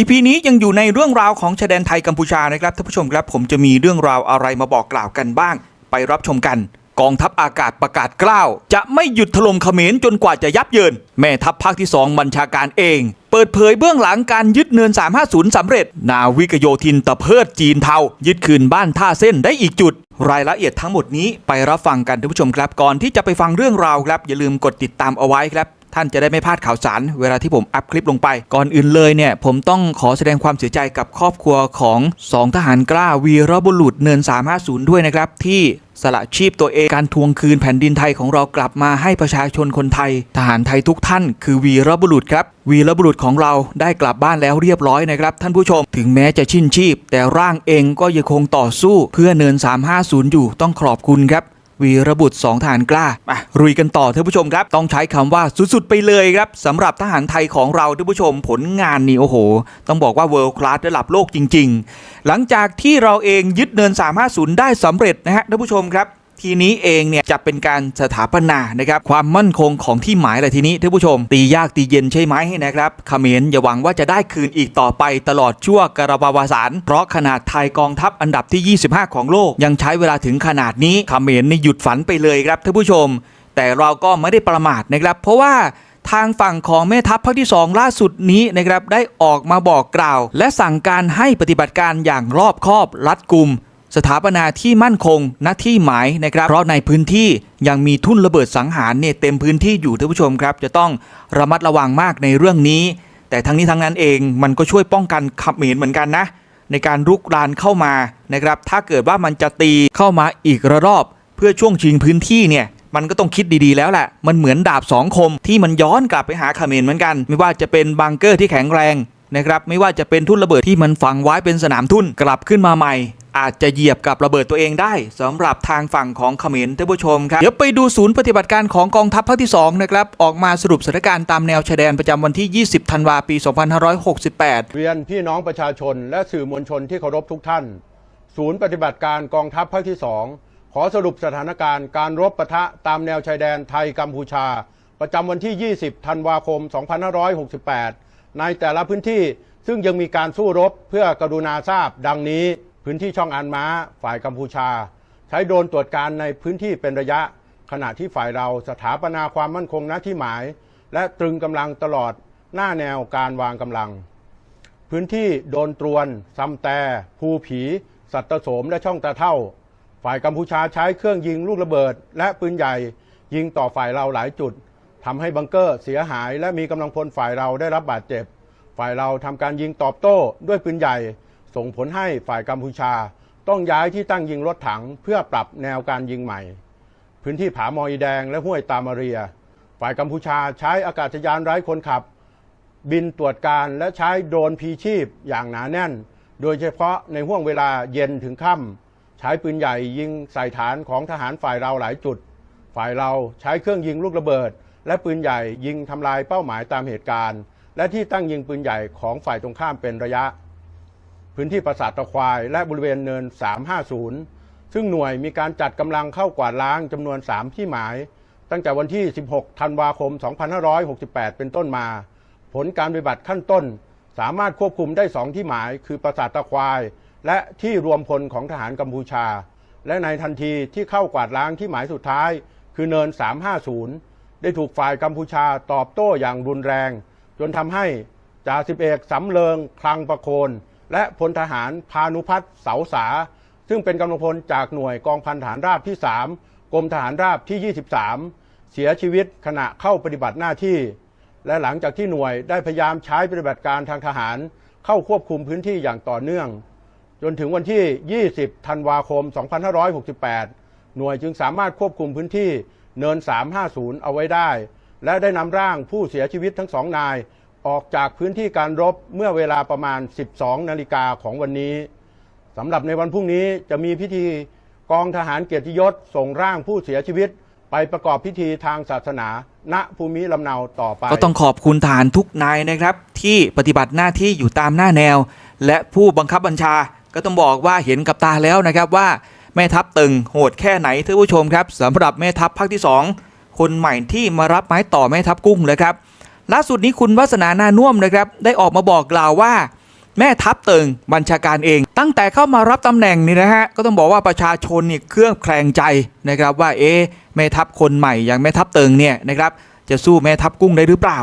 อีพีนี้ยังอยู่ในเรื่องราวของชายแดนไทยกัมพูชานะครับท่านผู้ชมครับผมจะมีเรื่องราวอะไรมาบอกกล่าวกันบ้าง ไปรับชมกัน กองทัพอากาศประกาศกล้าว จะไม่หยุดถล่มเขมรจนกว่าจะยับเยิน แม่ทัพภาคที่ 2 บัญชาการเอง เปิดเผยเบื้องหลังการยึดเนิน 350สำเร็จ นาวิกโยธินตะเพิดจีนเทายึดคืนบ้านท่าเส้นได้อีกจุด รายละเอียดทั้งหมดนี้ไปรับฟังกันท่านผู้ชมครับก่อนที่จะไปฟังเรื่องราวครับอย่าลืมกดติดตามเอาไว้ครับ ท่านจะได้ไม่พลาดข่าวสาร เวลาที่ผมอัพคลิปลงไป ก่อนอื่นเลยเนี่ย ผมต้องขอแสดงความเสียใจกับครอบครัวของ 2 ทหารกล้าวีรบุรุษเนิน 350 ด้วยนะครับ ที่สละชีพตัวเองการทวงคืนแผ่นดินไทยของเรากลับมาให้ประชาชนคนไทย ทหารไทยทุกท่านคือวีรบุรุษครับ วีรบุรุษของเราได้กลับบ้านแล้วเรียบร้อยนะครับ ท่านผู้ชมถึงแม้จะชิ้นชีพ แต่ร่างเองก็ยังคงต่อสู้ เพื่อเนิน 350 อยู่ต้องขอบคุณครับ วีรบุตรสองทหารกล้ามารุยกันต่อท่านผู้ชมครับ ต้องใช้คำว่าสุดๆไปเลยครับสำหรับทหารไทยของเราท่านผู้ชมผลงานนี่โอ้โห ต้องบอกว่าเวิลด์คลาสระดับโลกจริง ๆ หลังจากที่เราเองยึดเนิน 350 ได้สำเร็จนะฮะท่านผู้ชมครับ ทีนี้เองเนี่ยจะเป็นการสถาปนานะครับความมั่นคงของที่หมายแหละทีนี้ท่านผู้ชม ตียากตีเย็นใช่ไหมนะครับเขมรอย่าหวังว่าจะได้คืนอีกต่อไปตลอดชั่วกระบาวาสารเพราะขนาดไทยกองทัพอันดับที่ 25 ของโลก ยังใช้เวลาถึงขนาดนี้เขมรนี่หยุดฝันไปเลยครับท่านผู้ชม แต่เราก็ไม่ได้ประมาทนะครับ เพราะว่าทางฝั่งของแม่ทัพภาคที่ 2 ล่าสุดนี้นะครับได้ออกมาบอกกล่าว และสั่งการให้ปฏิบัติการอย่างรอบคอบรัดกุม สถาปนาที่มั่นคงณที่หมายนะครับ เพราะในพื้นที่ยังมีทุ่นระเบิดสังหารเนี่ยเต็มพื้นที่อยู่ท่านผู้ชมครับ จะต้องระมัดระวังมากในเรื่องนี้ แต่ทั้งนี้ทั้งนั้นเองมันก็ช่วยป้องกันขับเหมรเหมือนกันนะ ในการรุกรานเข้ามานะครับ ถ้าเกิดว่ามันจะตีเข้ามาอีกระรอบ เพื่อช่วงชิงพื้นที่เนี่ยมันก็ต้องคิดดีๆแล้วแหละ มันเหมือนดาบสองคมที่มันย้อนกลับไปหาเขมรเหมือนกัน ไม่ว่าจะเป็นบังเกอร์ที่แข็งแรงนะครับ ไม่ว่าจะเป็นทุ่นระเบิดที่มันฝังไว้เป็นสนามทุ่นกลับขึ้นมาใหม่ อาจจะเหยียบกับระเบิดตัวเองได้สำหรับทางฝั่งของเขมรท่านผู้ชมครับเดี๋ยวไปดูศูนย์ปฏิบัติการของกองทัพภาคที่2นะครับออกมาสรุปสถานการณ์ตามแนวชายแดนประจำวันที่ 20 ธันวาปี 2568 เรียนพี่น้องประชาชน และสื่อมวลชนที่เคารพทุกท่าน ศูนย์ปฏิบัติการกองทัพภาคที่ 2 ขอสรุปสถานการณ์การรบปะทะตามแนวชายแดนไทยกัมพูชา ประจำวันที่ 20 ธันวาคม 2568 ในแต่ละพื้นที่ซึ่งยังมีการสู้รบเพื่อกรุณาทราบดังนี้ พื้นที่ช่องอันม้าฝ่ายกัมพูชา ใช้โดรนตรวจการในพื้นที่เป็นระยะ ขณะที่ฝ่ายเราสถาปนาความมั่นคงณที่หมาย และตรึงกำลังตลอดหน้าแนวการวางกำลัง พื้นที่โดนตรวนซ้ำแต่ภูผี สัตตโสมและช่องตาเท่า ฝ่ายกัมพูชาใช้เครื่องยิงลูกระเบิด และปืนใหญ่ ยิงต่อฝ่ายเราหลายจุดทำให้บังเกอร์เสียหาย และมีกำลังพลฝ่ายเราได้รับบาดเจ็บ ฝ่ายเราทำการยิงตอบโต้ด้วยปืนใหญ่ ส่งผลให้ฝ่ายกัมพูชาต้องย้ายที่ตั้งยิงรถถังเพื่อปรับแนวการยิงใหม่ พื้นที่ผามออีแดงและห้วยตามาเรีย ฝ่ายกัมพูชาใช้อากาศยานไร้คนขับ บินตรวจการและใช้โดรนพีชีพอย่างหนาแน่น โดยเฉพาะในห่วงเวลาเย็นถึงค่ำใช้ปืนใหญ่ยิงใส่ฐานของทหารฝ่ายเราหลายจุด ฝ่ายเราใช้เครื่องยิงลูกระเบิด และปืนใหญ่ยิงทำลายเป้าหมายตามเหตุการณ์ และที่ตั้งยิงปืนใหญ่ของฝ่ายตรงข้ามเป็นระยะ พื้นที่ปราสาทตะควาย และบริเวณเนิน 350 ซึ่งหน่วยมีการจัดกำลังเข้ากวาดล้างจำนวน 3 ที่หมาย ตั้งแต่วันที่ 16 ธันวาคม 2568 เป็นต้นมา ผลการปฏิบัติขั้นต้น สามารถควบคุมได้ 2 ที่หมาย คือปราสาทตะควาย และที่รวมพลของทหารกัมพูชา และในทันทีที่เข้ากวาดล้างที่หมายสุดท้าย คือเนิน 350 ได้ถูกฝ่ายกัมพูชาตอบโต้อย่างรุนแรง จนทำให้จ่าสิบเอกสำเริงคลังประโคน และพลทหารพานุพัฒน์เสาสา ซึ่งเป็นกำลังพลจากหน่วยกองพันฐานราบที่ 3 กรมทหารราบที่ 23 เสียชีวิตขณะเข้าปฏิบัติหน้าที่ และหลังจากที่หน่วยได้พยายามใช้ปฏิบัติการทางทหารเข้าควบคุมพื้นที่อย่างต่อเนื่อง จนถึงวันที่ 20 ธันวาคม 2568 หน่วยจึงสามารถควบคุมพื้นที่เนิน 350 เอาไว้ได้ และได้นำร่างผู้เสียชีวิตทั้งสองนาย ออกจากพื้นที่การรบเมื่อเวลาประมาณ 12 นาฬิกาของวันนี้สำหรับในวันพรุ่งนี้จะมีพิธีกองทหารเกียรติยศส่งร่างผู้เสียชีวิต ไปประกอบพิธีทางศาสนา ณภูมิลำเนาต่อไป ก็ต้องขอบคุณทหารทุกนายนะครับ ที่ปฏิบัติหน้าที่อยู่ตามหน้าแนว และผู้บังคับบัญชาก็ต้องบอกว่าเห็นกับตาแล้วนะครับว่าแม่ทัพตึงโหดแค่ไหนท่านผู้ชมครับสำหรับแม่ทัพภาคที่ 2 คนใหม่ที่มารับไม้ต่อแม่ทัพกุ้งนะครับ ล่าสุดนี้คุณวัฒนานานุ่วมนะครับ ได้ออกมาบอกกล่าวว่า แม่ทัพเติงบัญชาการเอง ตั้งแต่เข้ามารับตำแหน่งนี่นะฮะก็ต้องบอกว่าประชาชนเนี่ยเครื่องแคลงใจนะครับว่าเอ๊แม่ทัพคนใหม่อย่างแม่ทัพเติงเนี่ยนะครับจะสู้แม่ทัพกุ้งได้หรือเปล่า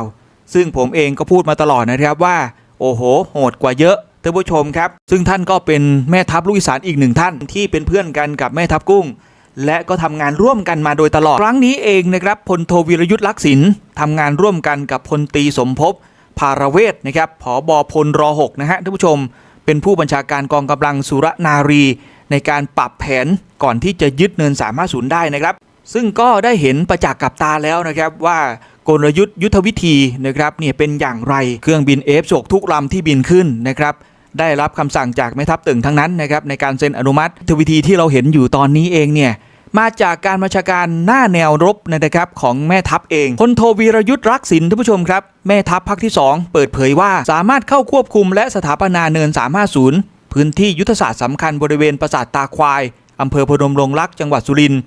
ซึ่งผมเองก็พูดมาตลอดนะครับว่า โอ้โหโหดกว่าเยอะท่านผู้ชมครับ ซึ่งท่านก็เป็นแม่ทัพลูกอีสานอีกหนึ่งท่านที่เป็นเพื่อนกันกับแม่ทัพกุ้ง และก็ทำงานร่วมกันมาโดยตลอด ครั้งนี้เองนะครับพลโทวีรยุทธ์ลักษิณทำงานร่วมกันกับพลตีสมภพภารเวศนะครับผอบอพลร6นะฮะท่านผู้ชม เป็นผู้บัญชาการกองกำลังสุรนารี ในการปรับแผนก่อนที่จะยึดเนิน350ได้นะครับ ซึ่งก็ได้เห็นประจักษ์กับตาแล้วนะครับว่ากลยุทธ์ยุทธวิธีนะครับเนี่ยเป็นอย่างไรเครื่องบิน F16 ทุกลำที่บินขึ้นนะครับ ได้รับคำสั่งจากแม่ทัพตึงทั้งนั้นนะครับในการเซ็นอนุมัติยุทวิธีที่เราเห็นอยู่ตอนนี้เองเนี่ยมาจากการบัญชาการหน้าแนวรบนะครับของแม่ทัพเองพลโทวีรยุทธ์รักษินท่านผู้ชมครับ แม่ทัพภาคที่ 2 เปิดเผยว่าสามารถเข้าควบคุมและสถาปนาเนิน 350 พื้นที่ยุทธศาสตร์สำคัญบริเวณปราสาทตาควายอำเภอพนมรงรักจังหวัดสุรินทร์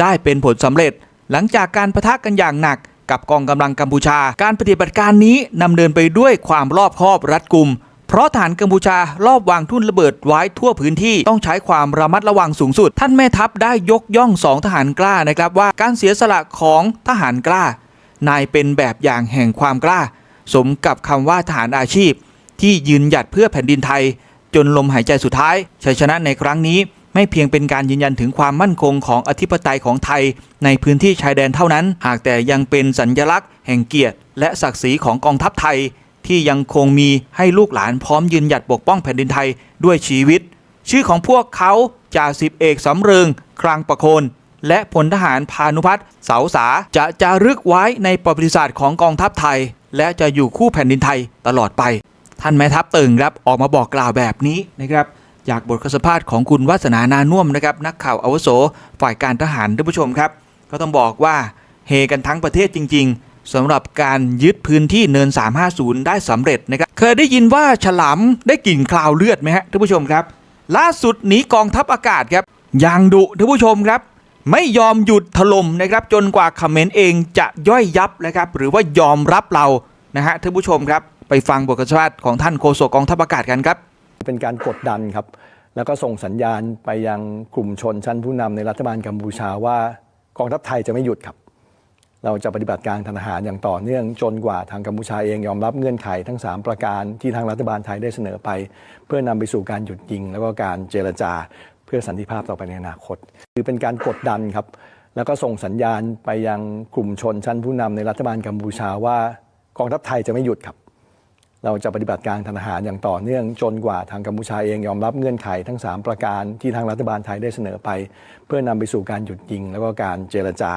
ได้เป็นผลสำเร็จ หลังจากการประทะกันอย่างหนักกับกองกำลังกัมพูชา การปฏิบัติการนี้นำเดินไปด้วยความรอบคอบรัดกุม เพราะฐานกัมพูชารอบวางทุ่นระเบิดไว้ทั่วพื้นที่ต้องใช้ความระมัดระวังสูงสุด ท่านแม่ทัพได้ยกย่องสองทหารกล้านะครับว่าการเสียสละของทหารกล้า นายเป็นแบบอย่างแห่งความกล้า สมกับคำว่าทหารอาชีพ ที่ยืนหยัดเพื่อแผ่นดินไทย จนลมหายใจสุดท้ายชัยชนะในครั้งนี้ไม่เพียงเป็นการยืนยันถึงความมั่นคงของอธิปไตยของไทย ในพื้นที่ชายแดนเท่านั้น หากแต่ยังเป็นสัญญลักษณ์แห่งเกียรติ และศักดิ์ศรีของกองทัพไทย ที่ยังคงมีให้ลูกหลานพร้อมยืนหยัดปกป้องแผ่นดินไทยด้วยชีวิต ชื่อของพวกเขาจ่าสิบเอกสำเริงครางประโคน และพลทหารพานุพัฒน์เสาสาจะจารึกไว้ในประวัติศาสตร์ของกองทัพไทย และจะอยู่คู่แผ่นดินไทยตลอดไป ท่านแม่ทัพตึงครับออกมาบอกกล่าวแบบนี้นะครับจากบทสัมภาษณ์ของคุณวัฒนานานุ่วมนะครับนักข่าวอาวุโสฝ่ายการทหารท่านผู้ชมครับ ก็ต้องบอกว่าเฮกันทั้งประเทศจริง ๆ สำหรับการยึดพื้นที่เนิน 350 ได้สำเร็จนะครับเคยได้ยินว่าฉลามได้กลิ่นคลาวเลือดไหมฮะท่านผู้ชมครับ ล่าสุดหนีกองทัพอากาศครับย่างดุท่านผู้ชมครับ ไม่ยอมหยุดถล่มนะครับ จนกว่าเขมรเองจะย่อยยับนะครับหรือว่ายอมรับเรานะฮะท่านผู้ชมครับ ไปฟังบทสัมภาษณ์ของท่านโฆษกกองทัพอากาศกันครับ เป็นการกดดันครับ แล้วก็ส่งสัญญาณไปยังกลุ่มชนชั้นผู้นำในรัฐบาลกัมพูชาว่ากองทัพไทยจะไม่หยุดครับ เราจะปฏิบัติการทางทหารอย่างต่อเนื่องจนกว่าทางกัมพูชาเองยอมรับเงื่อนไขทั้ง 3 ประการที่ทางรัฐบาลไทยได้เสนอไป เพื่อนำไปสู่การหยุดยิง แล้วก็การเจรจาเพื่อสันติภาพต่อไปในอนาคต คือเป็นการกดดันครับ แล้วก็ส่งสัญญาณไปยังกลุ่มชนชั้นผู้นำในรัฐบาลกัมพูชาว่ากองทัพไทยจะไม่หยุดครับ เราจะปฏิบัติการทางทหารอย่างต่อเนื่องจนกว่าทางกัมพูชาเองยอมรับเงื่อนไขทั้ง 3 ประการที่ทางรัฐบาลไทยได้เสนอไป เพื่อนำไปสู่การหยุดยิง แล้วก็การเจรจา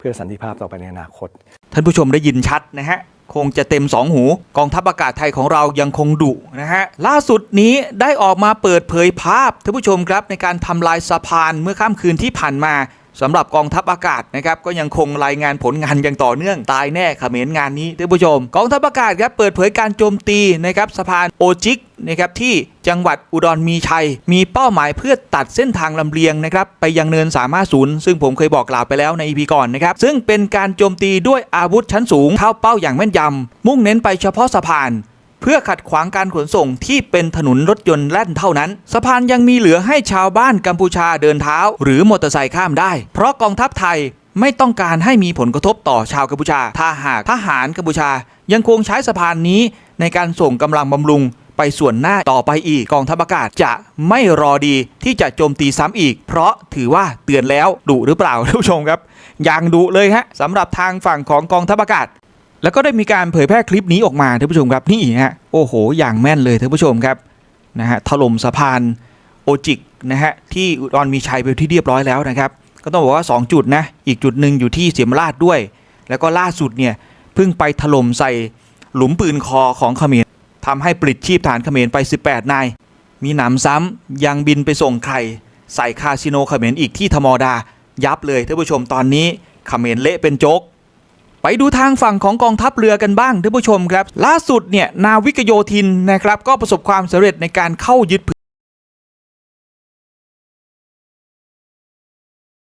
เพื่อสันติภาพต่อไปในอนาคต ท่านผู้ชมได้ยินชัดนะฮะ คงจะเต็มสองหู กองทัพอากาศไทยของเรายังคงดุนะฮะ ล่าสุดนี้ได้ออกมาเปิดเผยภาพท่านผู้ชมครับในการทำลายสะพานเมื่อค่ำคืนที่ผ่านมา สำหรับกองทัพอากาศนะครับก็ยังคงรายงานผลงานอย่างต่อเนื่องตายแน่เขมรงานนี้ท่านผู้ชม กองทัพอากาศครับเปิดเผยการโจมตีนะครับสะพานโอจิกนะครับที่จังหวัดอุดรมีชัย มีเป้าหมายเพื่อตัดเส้นทางลำเลียงนะครับไปยังเนิน350ซึ่งผมเคยบอกกล่าวไปแล้วใน EP ก่อนนะครับซึ่งเป็นการโจมตีด้วยอาวุธชั้นสูงเข้าเป้าอย่างแม่นยำมุ่งเน้นไปเฉพาะสะพาน เพื่อขัดขวางการขนส่งที่เป็นถนนรถยนต์แล่นเท่านั้น สะพานยังมีเหลือให้ชาวบ้านกัมพูชาเดินเท้า หรือมอเตอร์ไซค์ข้ามได้ เพราะกองทัพไทยไม่ต้องการให้มีผลกระทบต่อชาวกัมพูชา ถ้าหากทหารกัมพูชา ยังคงใช้สะพานนี้ในการส่งกำลังบำรุงไปส่วนหน้าต่อไปอีกกองทัพอากาศจะไม่รอดีที่จะโจมตีซ้ำอีก เพราะถือว่าเตือนแล้วดุหรือเปล่าท่านผู้ชมครับอย่างดุเลยฮะสำหรับทางฝั่งของกองทัพอากาศ แล้วก็ได้มีการเผยแพร่คลิปนี้ออกมาท่านผู้ชมครับนี่ฮะโอ้โห อย่างแม่นเลยท่านผู้ชมครับนะฮะถล่มสะพานโอจิกนะฮะที่อุดรมีชัยไปที่เรียบร้อยแล้วนะครับ ก็ต้องบอกว่า 2 จุดนะอีกจุดหนึ่งอยู่ที่เสียมราชด้วย แล้วก็ล่าสุดเนี่ยเพิ่งไปถล่มใส่หลุมปืนคอของเขมรทำให้ปลิดชีพฐานเขมรไป 18 นาย มีหนำซ้ำยังบินไปส่งไข่ใส่คาสิโนเขมรอีกที่ธมดายับเลยท่านผู้ชมตอนนี้เขมรเละเป็นโจ๊ก ไปดูทางฝั่งของกองทัพเรือกันบ้างท่านผู้ชมครับ ล่าสุดเนี่ยนาวิกโยธินนะครับก็ประสบความสำเร็จในการเข้ายึด